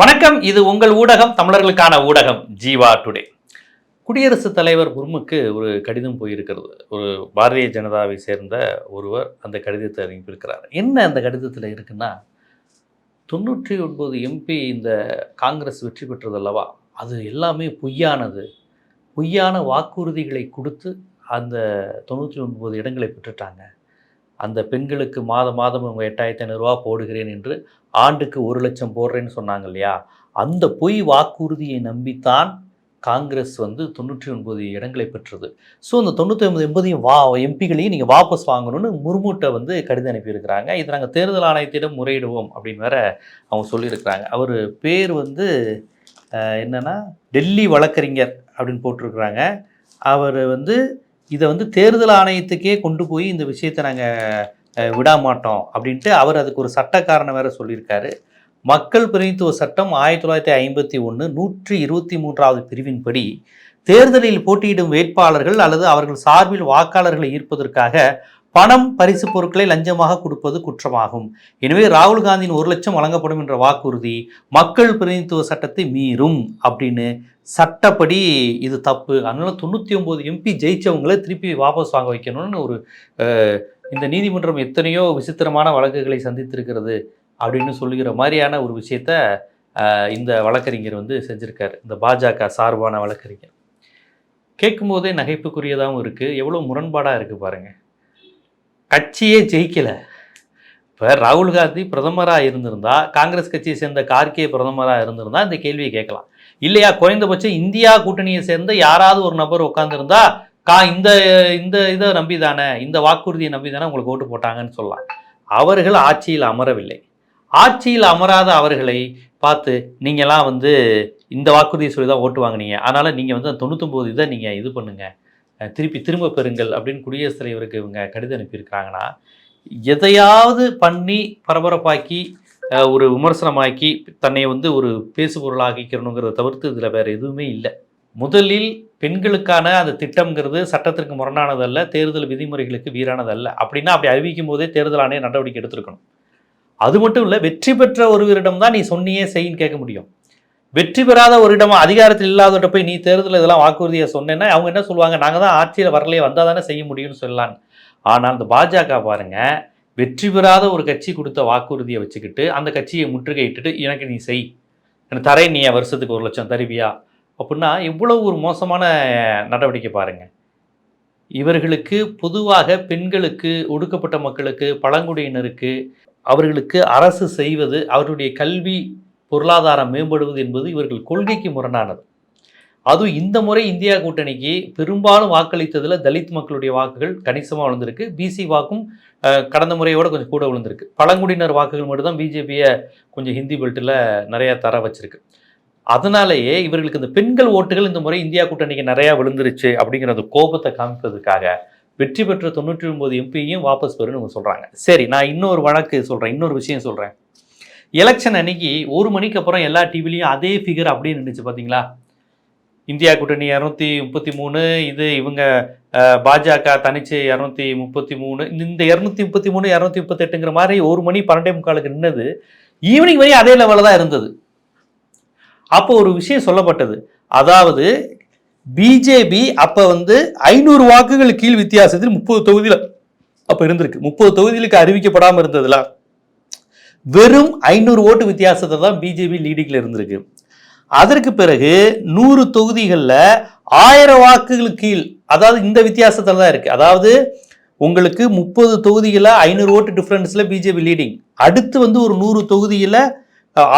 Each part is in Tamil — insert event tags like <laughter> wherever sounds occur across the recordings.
வணக்கம் இது உங்கள் ஊடகம் தமிழர்களுக்கான ஊடகம் ஜீவா டுடே. குடியரசுத் தலைவர் முர்முக்கு ஒரு கடிதம் போயிருக்கிறது. ஒரு பாரதிய ஜனதாவை சேர்ந்த ஒருவர் அந்த கடிதத்தை அனுப்பியிருக்கிறார். என்ன அந்த கடிதத்தில் இருக்குன்னா தொண்ணூற்றி ஒன்பது எம்பி இந்த காங்கிரஸ் வெற்றி பெற்றது அல்லவா? அது எல்லாமே பொய்யானது. பொய்யான வாக்குறுதிகளை கொடுத்து அந்த தொண்ணூற்றி ஒன்பது இடங்களை பெற்றுட்டாங்க. அந்த பெண்களுக்கு மாதம் மாதம் உங்கள் எட்டாயிரத்தி ஐநூறுரூவா போடுகிறேன் என்று ஆண்டுக்கு ஒரு லட்சம் போடுறேன்னு சொன்னாங்க இல்லையா? அந்த பொய் வாக்குறுதியை நம்பித்தான் காங்கிரஸ் வந்து தொண்ணூற்றி ஒன்பது இடங்களை பெற்றது. ஸோ அந்த தொண்ணூற்றி ஒன்பது எண்பதையும் வா எம்பிகளையும் நீங்கள் வாபஸ் வாங்கணும்னு முர்முட்டை வந்து கடிதம் அனுப்பியிருக்கிறாங்க. இது நாங்கள் தேர்தல் ஆணையத்திடம் முறையிடுவோம் அப்படின்னு வேற அவங்க சொல்லியிருக்கிறாங்க. அவர் பேர் வந்து என்னென்னா டெல்லி வழக்கறிஞர் அப்படின்னு போட்டிருக்கிறாங்க. அவர் வந்து இதை வந்து தேர்தல் ஆணையத்துக்கே கொண்டு போய் இந்த விஷயத்தை நாங்கள் விட மாட்டோம் அப்படின்ட்டு அவர் அதுக்கு ஒரு சட்டக்காரணம் வேற சொல்லியிருக்காரு. மக்கள் பிரதிநிதித்துவ சட்டம் ஆயிரத்தி தொள்ளாயிரத்தி ஐம்பத்தி ஒன்று நூற்றி இருபத்தி மூன்றாவது பிரிவின்படி தேர்தலில் போட்டியிடும் வேட்பாளர்கள் அல்லது அவர்கள் சார்பில் வாக்காளர்களை ஈர்ப்பதற்காக பணம் பரிசு பொருட்களை லஞ்சமாக கொடுப்பது குற்றமாகும். எனவே ராகுல் காந்தியின் ஒரு லட்சம் வழங்கப்படும் என்ற வாக்குறுதி மக்கள் பிரதிநிதித்துவ சட்டத்தை மீறும் அப்படின்னு சட்டப்படி இது தப்பு. அதனால தொண்ணூற்றி ஒம்பது எம்பி ஜெயிச்சவங்களை திருப்பி வாபஸ் வாங்க வைக்கணும்னு ஒரு இந்த நீதிமன்றம் எத்தனையோ விசித்திரமான வழக்குகளை சந்தித்திருக்கிறது அப்படின்னு சொல்லுகிற மாதிரியான ஒரு விஷயத்த இந்த வழக்கறிஞர் வந்து செஞ்சுருக்கார். இந்த பாஜக சார்பான வழக்கறிஞர். கேட்கும்போதே நகைப்புக்குரியதாகவும் இருக்குது எவ்வளோ முரண்பாடாக இருக்குது பாருங்கள் கட்சியே ஜெயிக்கலை. இப்போ ராகுல் காந்தி பிரதமராக இருந்திருந்தா காங்கிரஸ் கட்சியை சேர்ந்த கார்கே பிரதமராக இருந்திருந்தா இந்த கேள்வியை கேட்கலாம். இல்லையா? குறைந்தபட்சம் இந்தியா கூட்டணியை சேர்ந்த யாராவது ஒரு நபர் உட்காந்துருந்தா கா இந்த இந்த இதை நம்பி தானே இந்த வாக்குறுதியை நம்பி தானே உங்களுக்கு ஓட்டு போட்டாங்கன்னு சொல்லலாம். அவர்கள் ஆட்சியில் அமரவில்லை. ஆட்சியில் அமராத அவர்களை பார்த்து நீங்கள்லாம் வந்து இந்த வாக்குறுதியை சொல்லி தான் ஓட்டு வாங்கினீங்க. அதனால் நீங்கள் வந்து தொண்ணூத்தொம்பது இதை நீங்கள் இது பண்ணுங்கள் திருப்பி திரும்ப பெறுங்கள் அப்படின்னு குடியரசுத் தலைவருக்கு இவங்க கடிதம் அனுப்பியிருக்கிறாங்கன்னா எதையாவது பண்ணி பரபரப்பாக்கி ஒரு விமர்சனமாக்கி தன்னை வந்து ஒரு பேசு பொருளாக்கிக்கிறணுங்கிறத தவிர்த்து இதில் வேறு எதுவுமே இல்லை. முதலில் பெண்களுக்கான அந்த திட்டம்ங்கிறது சட்டத்திற்கு முரணானதல்ல தேர்தல் விதிமுறைகளுக்கு வீரானதல்ல. அப்படின்னா அப்படி அறிவிக்கும் போதே தேர்தல் ஆணையம் நடவடிக்கை எடுத்திருக்கணும். அது மட்டும் இல்லை வெற்றி பெற்ற ஒருவரிடம் தான் நீ சொன்னியே செய்யின்னு கேட்க முடியும். வெற்றி பெறாத ஒரு இடமா அதிகாரத்தில் இல்லாதவர்கிட்ட போய் நீ தேர்தலில் இதெல்லாம் வாக்குறுதியை சொன்னேன்னா அவங்க என்ன சொல்லுவாங்க? நாங்கள் தான் ஆட்சியில் வரலையே வந்தால் தானே செய்ய முடியும்னு சொல்லலாம் ஆனால் இந்த பாஜக பாருங்கள் வெற்றி பெறாத ஒரு கட்சி கொடுத்த வாக்குறுதியை வச்சுக்கிட்டு அந்த கட்சியை முற்றுகையிட்டுட்டு எனக்கு நீ செய். எனக்கு தரேன் நீ வருஷத்துக்கு ஒரு லட்சம் தருவியா? அப்படின்னா இவ்வளோ ஒரு மோசமான நடவடிக்கை பாருங்க. இவர்களுக்கு பொதுவாக பெண்களுக்கு ஒடுக்கப்பட்ட மக்களுக்கு பழங்குடியினருக்கு அவர்களுக்கு அரசு செய்வது அவருடைய கல்வி பொருளாதாரம் மேம்படுவது என்பது இவர்கள் கொள்கைக்கு முரணானது. அதுவும் இந்த முறை இந்தியா கூட்டணிக்கு பெரும்பாலும் வாக்களித்ததில் தலித் மக்களுடைய வாக்குகள் கணிசமாக விழுந்திருக்கு. பிசி வாக்கும் கடந்த முறையோட கொஞ்சம் கூட விழுந்திருக்கு. பழங்குடியினர் வாக்குகள் மட்டும்தான் பிஜேபியை கொஞ்சம் ஹிந்தி பெல்ட்டில் நிறையா தர வச்சிருக்கு. அதனாலேயே இவர்களுக்கு இந்த பெண்கள் ஓட்டுகள் இந்த முறை இந்தியா கூட்டணிக்கு நிறையா விழுந்துருச்சு அப்படிங்கிற அந்த கோபத்தை காமிப்பதற்காக வெற்றி பெற்ற தொண்ணூற்றி ஒன்பது எம்பியும் வாபஸ் பெறுன்னு சொல்கிறாங்க சரி நான் இன்னொரு வழக்கு சொல்கிறேன் இன்னொரு விஷயம் சொல்கிறேன் எலெக்ஷன் அன்னைக்கு ஒரு மணிக்கு அப்புறம் எல்லா டிவிலையும் அதே ஃபிகர் அப்படியே நின்றுச்சு பார்த்தீங்களா இந்தியா கூட்டணி இரநூத்தி முப்பத்தி மூணு இது இவங்க பாஜக தனிச்சு இரநூத்தி முப்பத்தி மூணு இந்த இரநூத்தி முப்பத்தி மூணு இரநூத்தி முப்பத்தெட்டுங்கிற மாதிரி ஒரு மணி பன்னெண்டே முக்காலுக்கு நின்னது ஈவினிங் வரையும் அதே லெவலில் தான் இருந்தது. அப்போ ஒரு விஷயம் சொல்லப்பட்டது. அதாவது பிஜேபி அப்போ வந்து ஐநூறு வாக்குகள் கீழ் வித்தியாசத்தில் முப்பது தொகுதியில் அப்போ இருந்திருக்கு. முப்பது தொகுதிகளுக்கு அறிவிக்கப்படாமல் இருந்ததுலாம் வெறும் ஐநூறு ஓட்டு வித்தியாசத்தை தான் பிஜேபி லீடிங்கில் இருந்திருக்கு. அதற்கு பிறகு நூறு தொகுதிகளில் ஆயிரம் வாக்குகள் கீழ் அதாவது இந்த வித்தியாசத்தில் தான் இருக்குது அதாவது உங்களுக்கு முப்பது தொகுதியில் ஐநூறு ஓட்டு டிஃப்ரென்ஸில் பிஜேபி லீடிங் அடுத்து வந்து ஒரு நூறு தொகுதியில்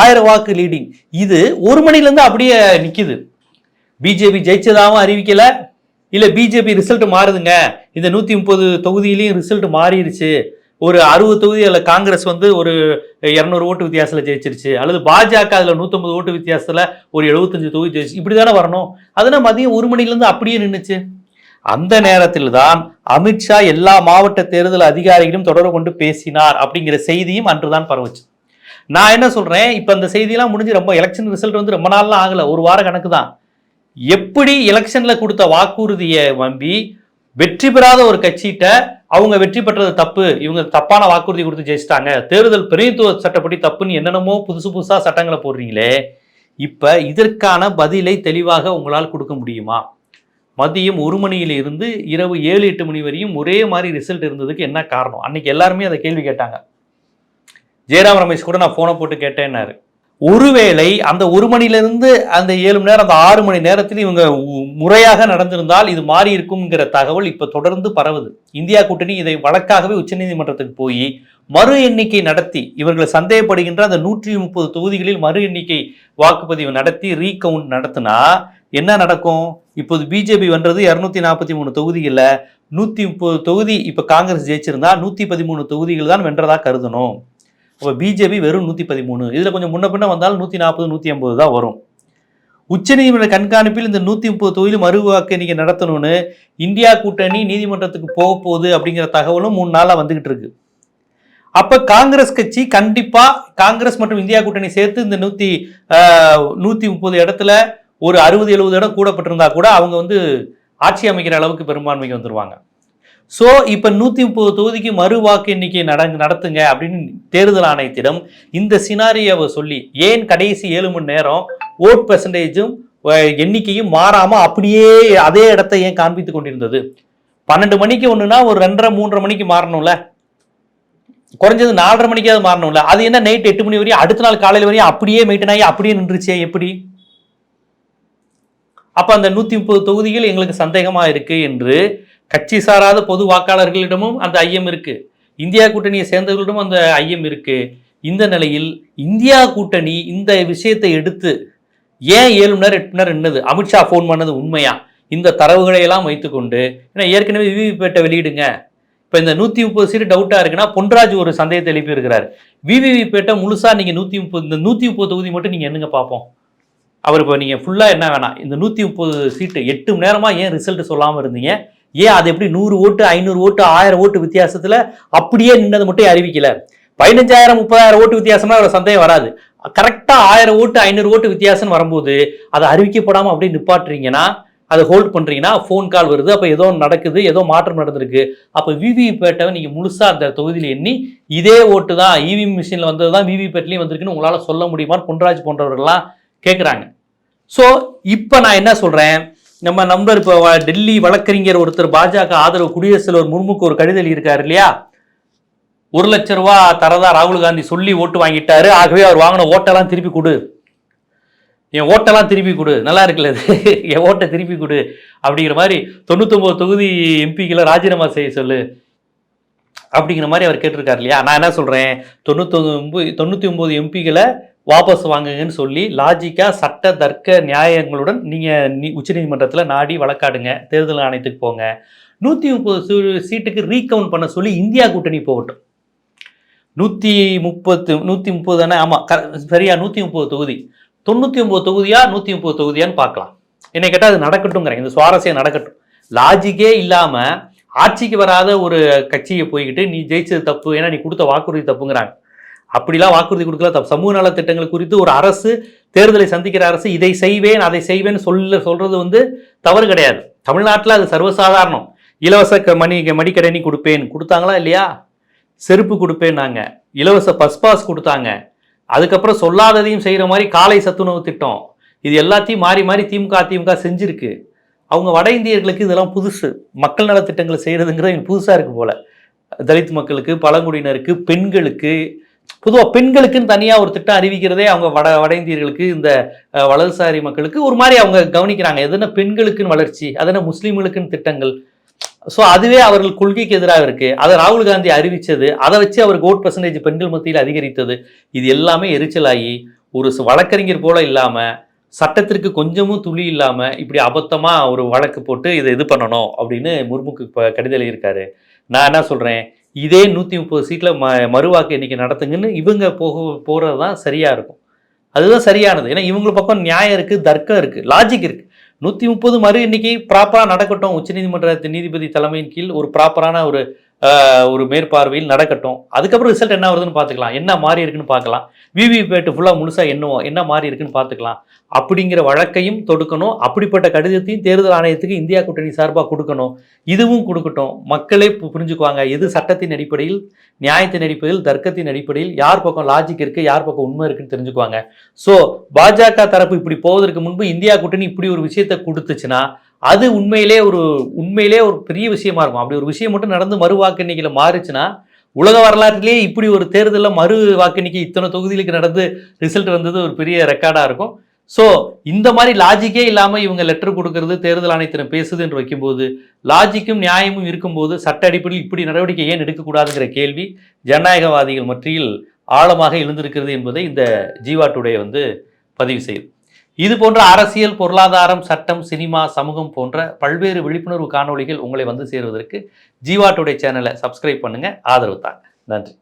ஆயிரம் வாக்கு லீடிங் இது ஒரு மணிலேருந்து அப்படியே நிற்கிது பிஜேபி ஜெயிச்சதாகவும் அறிவிக்கலை. இல்லை பிஜேபி ரிசல்ட் மாறுதுங்க. இந்த நூற்றி முப்பது தொகுதியிலையும் ரிசல்ட் மாறிடுச்சு ஒரு அறுபது தொகுதி அதில் காங்கிரஸ் வந்து ஒரு இரநூறு ஓட்டு வித்தியாசத்தில் ஜெயிச்சிருச்சு. அல்லது பாஜக அதில் நூற்றம்பது ஓட்டு வித்தியாசத்தில் ஒரு எழுபத்தஞ்சு தொகுதி ஜெயிச்சு இப்படி தானே வரணும்? அதனால் மதியம் ஒரு மணிலேருந்து அப்படியே நின்றுச்சு அந்த நேரத்தில் தான் அமித்ஷா எல்லா மாவட்ட தேர்தல் அதிகாரிகளும் தொடர்பு கொண்டு பேசினார் அப்படிங்கிற செய்தியும் அன்றுதான் பரவுச்சு. நான் என்ன சொல்கிறேன் இப்போ அந்த செய்தியெல்லாம் முடிஞ்சு ரொம்ப எலெக்ஷன் ரிசல்ட் வந்து ரொம்ப நாள்லாம் ஆகலை. ஒரு வார கணக்கு தான் எப்படி எலெக்ஷனில் கொடுத்த வாக்குறுதியை நம்பி வெற்றி பெறாத ஒரு கட்சிகிட்ட அவங்க வெற்றி பெற்றது தப்பு இவங்க தப்பான வாக்குறுதி கொடுத்து ஜெயிச்சிட்டாங்க தேர்தல் பிரதிநிதித்துவ சட்டப்படி தப்புன்னு என்னென்னமோ புதுசு புதுசாக சட்டங்களை போடுறீங்களே இப்போ இதற்கான பதிலை தெளிவாக உங்களால் கொடுக்க முடியுமா? மதியம் ஒரு மணியில் இருந்து இரவு ஏழு எட்டு மணி வரையும் ஒரே மாதிரி ரிசல்ட் இருந்ததுக்கு என்ன காரணம்? அன்னைக்கு எல்லாருமே அதை கேள்வி கேட்டாங்க. ஜெயராம் ரமேஷ் கூட நான் ஃபோனை போட்டு கேட்டேன்னாரு. ஒருவேளை அந்த ஒரு மணிலிருந்து அந்த ஏழு மணி நேரம் அந்த ஆறு மணி நேரத்தில் இவங்க முறையாக நடந்திருந்தால் இது மாறி இருக்கும்ங்கிற தகவல் இப்போ தொடர்ந்து பரவுது. இந்தியா கூட்டணி இதை வழக்காகவே உச்சநீதிமன்றத்துக்கு போய் மறு எண்ணிக்கை நடத்தி இவர்களை சந்தேகப்படுகின்ற அந்த நூற்றி முப்பது தொகுதிகளில் மறு எண்ணிக்கை வாக்குப்பதிவு நடத்தி ரீகவுண்ட் நடத்தினா என்ன நடக்கும்? இப்போது பிஜேபி வென்றது இரநூத்தி நாற்பத்தி மூணு தொகுதிகளில் நூற்றி முப்பது தொகுதி இப்போ காங்கிரஸ் ஜெயிச்சிருந்தா நூற்றி பதிமூணு தொகுதிகள் தான் வென்றதாக கருதணும். அப்போ பிஜேபி வெறும் நூற்றி பதிமூணு. இதில் கொஞ்சம் முன்ன பின்ன வந்தாலும் நூற்றி நாற்பது நூற்றி ஐம்பது தான் வரும். உச்சநீதிமன்ற கண்காணிப்பில் இந்த நூற்றி முப்பது தொகுதி மறு நீங்கள் நடத்தணும்னு இந்தியா கூட்டணி நீதிமன்றத்துக்கு போக போகுது அப்படிங்கிற தகவலும் மூணு நாளாக வந்துகிட்டு இருக்கு. அப்போ காங்கிரஸ் கட்சி கண்டிப்பாக காங்கிரஸ் மற்றும் இந்தியா கூட்டணி சேர்த்து இந்த நூற்றி நூற்றி முப்பது இடத்துல ஒரு அறுபது எழுபது இடம் கூடப்பட்டிருந்தா கூட அவங்க வந்து ஆட்சி அமைக்கிற அளவுக்கு பெரும்பான்மைக்கு வந்துருவாங்க. ஸோ இப்போ நூற்றி முப்பது தொகுதிக்கு மறு வாக்கு எண்ணிக்கை நட நடத்துங்க அப்படின்னு தேர்தல் ஆணையத்திடம் இந்த சினாரியாவை சொல்லி ஏன் கடைசி ஏழு மணி நேரம் ஓட் பெர்சன்டேஜும் எண்ணிக்கையும் மாறாமல் அப்படியே அதே இடத்தை ஏன் காண்பித்து கொண்டிருந்தது? பன்னெண்டு மணிக்கு ஒன்றுனா ஒரு ரெண்டரை மூன்றரை மணிக்கு மாறணும்ல? குறைஞ்சது நாலரை மணிக்காவது மாறணும்ல? அது என்ன நைட் எட்டு மணி வரையும் அடுத்த நாள் காலையில் வரையும் அப்படியே மெயின்டைன் ஆகி அப்படியே நின்றுச்சே எப்படி? அப்போ அந்த நூற்றி முப்பது தொகுதிகள் எங்களுக்கு சந்தேகமாக இருக்குது என்று கட்சி சாராத பொது வாக்காளர்களிடமும் அந்த ஐயம் இருக்கு. இந்தியா கூட்டணியை சேர்ந்தவர்களிடமும் அந்த ஐயம் இருக்கு. இந்த நிலையில் இந்தியா கூட்டணி இந்த விஷயத்தை எடுத்து ஏன் ஏழு மணி நேரம் எட்டு மணி நேரம் நின்னது? அமித்ஷா ஃபோன் பண்ணது உண்மையா? இந்த தரவுகளை எல்லாம் வைத்துக்கொண்டு ஏன்னா ஏற்கனவே விவிபேட்டை வெளியிடுங்க. இப்போ இந்த நூற்றி முப்பது சீட்டு டவுட்டாக இருக்குன்னா பொன்ராஜ் ஒரு சந்தேகத்தை எழுப்பி இருக்கிறார் விவிவிபேட்டை முழுசாக நீங்கள் நூற்றி முப்பது இந்த நூற்றி முப்பது தொகுதி மட்டும் நீங்கள் என்னங்க பார்ப்போம் அவர் இப்போ நீங்கள் ஃபுல்லாக என்ன வேணாம். இந்த நூற்றி முப்பது சீட்டு எட்டு மணி நேரமாக ஏன் ரிசல்ட் சொல்லாமல் இருந்தீங்க? ஏன் அது எப்படி நூறு ஓட்டு ஐநூறு ஓட்டு ஆயிரம் ஓட்டு வித்தியாசத்தில் அப்படியே நின்னது மட்டும் அறிவிக்கல. பதினஞ்சாயிரம் முப்பதாயிரம் ஓட்டு வித்தியாசம்னா ஒரு சந்தேகம் வராது. கரெக்டாக ஆயிரம் ஓட்டு ஐநூறு ஓட்டு வித்தியாசம் வரும்போது அதை அறிவிக்கப்படாமல் அப்படியே நிப்பாட்டுறீங்கன்னா அதை ஹோல்ட் பண்ணுறீங்கன்னா ஃபோன் கால் வருது அப்போ ஏதோ நடக்குது ஏதோ மாற்றம் நடந்திருக்கு. அப்போ விவிபேட்டை நீங்கள் முழுசாக அந்த தொகுதியில் எண்ணி இதே ஓட்டு தான் இவிஎம் மிஷினில் வந்தது தான் விவிபேட்லேயும் வந்திருக்குன்னு உங்களால் சொல்ல முடியுமான்னு பொன்ராஜ் போன்றவர்கள்லாம் கேட்குறாங்க ஸோ இப்போ நான் என்ன சொல்கிறேன் நம்ம நண்பர் இப்போ டெல்லி வழக்கறிஞர் ஒருத்தர் பாஜக ஆதரவு குடியரசுத் தலைவர் முர்முக்கு ஒரு கடிதம் இருக்கார் இல்லையா? ஒரு லட்ச ரூபா தரதா ராகுல் காந்தி சொல்லி ஓட்டு வாங்கிட்டாரு. ஆகவே அவர் வாங்கின ஓட்டெல்லாம் திருப்பி கொடு. என் ஓட்டெல்லாம் திருப்பி கொடு. நல்லா இருக்குல்ல இது? <laughs> என் ஓட்டை திருப்பி கொடு அப்படிங்கிற மாதிரி தொண்ணூத்தொம்பது தொகுதி எம்பிக்களை ராஜினாமா செய்ய சொல்லு அப்படிங்கிற மாதிரி அவர் கேட்டிருக்காரு இல்லையா? நான் என்ன சொல்கிறேன் தொண்ணூத்தொம்பது தொண்ணூற்றி ஒம்பது எம்பிகளை வாபஸ் வாங்குங்கன்னு சொல்லி லாஜிக்காக சட்ட தர்க்க நியாயங்களுடன் நீங்கள் நீ உச்சநீதிமன்றத்தில் நாடி வழக்காடுங்க. தேர்தல் ஆணையத்துக்கு போங்க. நூற்றி முப்பது சீட்டுக்கு ரீகவுண்ட் பண்ண சொல்லி இந்தியா கூட்டணி போகட்டும். நூற்றி முப்பத்து நூற்றி முப்பது தானே? ஆமாம் க சரியா நூற்றி முப்பது தொகுதி. தொண்ணூற்றி ஒம்பது தொகுதியா நூற்றி முப்பது தொகுதியான்னு பார்க்கலாம். என்னை கேட்டால் அது நடக்கட்டுங்கிறேன் இந்த சுவாரஸ்யம் நடக்கட்டும். லாஜிக்கே இல்லாமல் ஆட்சிக்கு வராத ஒரு கட்சியை போய்கிட்டு நீ ஜெயிச்சது தப்பு ஏன்னா நீ கொடுத்த வாக்குறுதி தப்புங்கிறாங்க. அப்படிலாம் வாக்குறுதி கொடுக்கல. தப்பு சமூக நல திட்டங்கள் குறித்து ஒரு அரசு தேர்தலை சந்திக்கிற அரசு இதை செய்வேன் அதை செய்வேன் சொல்ல சொல்றது வந்து தவறு கிடையாது. தமிழ்நாட்டில் அது சர்வசாதாரணம். இலவச க- மணி மடிக்கடனி கொடுப்பேன். கொடுத்தாங்களா இல்லையா? செருப்பு கொடுப்பேன் நாங்கள் இலவச பஸ் பாஸ் கொடுத்தாங்க. அதுக்கப்புறம் சொல்லாததையும் செய்கிற மாதிரி காலை சத்துணவு திட்டம். இது எல்லாத்தையும் மாறி மாறி திமுக அதிமுக செஞ்சுருக்கு. அவங்க வட இந்தியர்களுக்கு இதெல்லாம் புதுசு. மக்கள் நலத்திட்டங்களை செய்கிறதுங்கிறது எனக்கு புதுசாக இருக்குது போல். தலித் மக்களுக்கு பழங்குடியினருக்கு பெண்களுக்கு பொதுவாக பெண்களுக்குன்னு தனியாக ஒரு திட்டம் அறிவிக்கிறதே அவங்க வட வட இந்தியர்களுக்கு இந்த வலதுசாரி மக்களுக்கு ஒரு மாதிரி அவங்க கவனிக்கிறாங்க. எதுனா பெண்களுக்குன்னு வளர்ச்சி அதென்ன முஸ்லீம்களுக்குன்னு திட்டங்கள். ஸோ அதுவே அவர்கள் கொள்கைக்கு எதிராக இருக்கு. அதை ராகுல் காந்தி அறிவித்தது அதை வச்சு அவருக்கு ஓட் பர்சன்டேஜ் பெண்கள் மத்தியில் அதிகரித்தது. இது எல்லாமே எரிச்சலாகி ஒரு வழக்கறிஞர் போல இல்லாமல் சட்டத்திற்கு கொஞ்சமும் துளி இல்லாமல் இப்படி அபத்தமாக ஒரு வழக்கு போட்டு இதை இது பண்ணணும் அப்படின்னு முர்முக்கு இப்போ கடிதம் எழுதியிருக்காரு. நான் என்ன சொல்கிறேன் இதே நூற்றி முப்பது சீட்டில் ம மறுவாக்கு எண்ணிக்கை நடத்துங்கன்னு இவங்க போக போகிறது தான் சரியாக இருக்கும். அதுதான் சரியானது. ஏன்னா இவங்க பக்கம் நியாயம் இருக்குது தர்க்கம் இருக்குது லாஜிக் இருக்குது நூற்றி முப்பது மறு எண்ணிக்கை ப்ராப்பராக நடக்கட்டும். உச்சநீதிமன்ற நீதிபதி தலைமையின் கீழ் ஒரு ப்ராப்பரான ஒரு ஒரு மேற்பார்வையில் நடக்கட்டும். அதுக்கப்புறம் ரிசல்ட் என்ன வருதுன்னு பார்த்துக்கலாம். என்ன மாறி இருக்குன்னு பார்க்கலாம். விவிபேட்டு ஃபுல்லாக முழுசாக என்ன என்ன மாறி இருக்குன்னு பார்த்துக்கலாம். அப்படிங்கிற வழக்கையும் தொடுக்கணும். அப்படிப்பட்ட கடிதத்தையும் தேர்தல் ஆணையத்துக்கு இந்தியா கூட்டணி சார்பாக கொடுக்கணும். இதுவும் கொடுக்கட்டும். மக்களே பு- புரிஞ்சுக்குவாங்க. எது சட்டத்தின் அடிப்படையில் நியாயத்தின் அடிப்படையில் தர்க்கத்தின் அடிப்படையில் யார் பக்கம் லாஜிக் இருக்குது யார் பக்கம் உண்மை இருக்குன்னு தெரிஞ்சுக்குவாங்க. ஸோ பாஜக தரப்பு இப்படி போவதற்கு முன்பு இந்தியா கூட்டணி இப்படி ஒரு விஷயத்தை கொடுத்துச்சுன்னா அது உண்மையிலே ஒரு உண்மையிலே ஒரு பெரிய விஷயமா இருக்கும். அப்படி ஒரு விஷயம் மட்டும் நடந்து மறு வாக்கு எண்ணிக்கையில் மாறுச்சுன்னா உலக வரலாற்றிலேயே இப்படி ஒரு தேர்தலில் மறு வாக்கு எண்ணிக்கை இத்தனை தொகுதிகளுக்கு நடந்து ரிசல்ட் வந்தது ஒரு பெரிய ரெக்கார்டாக இருக்கும். ஸோ இந்த மாதிரி லாஜிக்கே இல்லாமல் இவங்க லெட்டர் கொடுக்கறது தேர்தல் ஆணையத்திடம் பேசுது என்று வைக்கும்போது லாஜிக்கும் நியாயமும் இருக்கும்போது சட்ட அடிப்படையில் இப்படி நடவடிக்கை ஏன் எடுக்கக்கூடாதுங்கிற கேள்வி ஜனநாயகவாதிகள் மத்தியில் ஆழமாக எழுந்திருக்கிறது என்பதை இந்த ஜீவா டுடே வந்து பதிவு செய்யுது. இது போன்ற அரசியல் பொருளாதாரம் சட்டம் சினிமா சமூகம் போன்ற பல்வேறு விழிப்புணர்வு காணொளிகள் உங்களை வந்து சேருவதற்கு ஜீவா சேனலை சப்ஸ்கிரைப் பண்ணுங்கள் ஆதரவு தாங்க. நன்றி.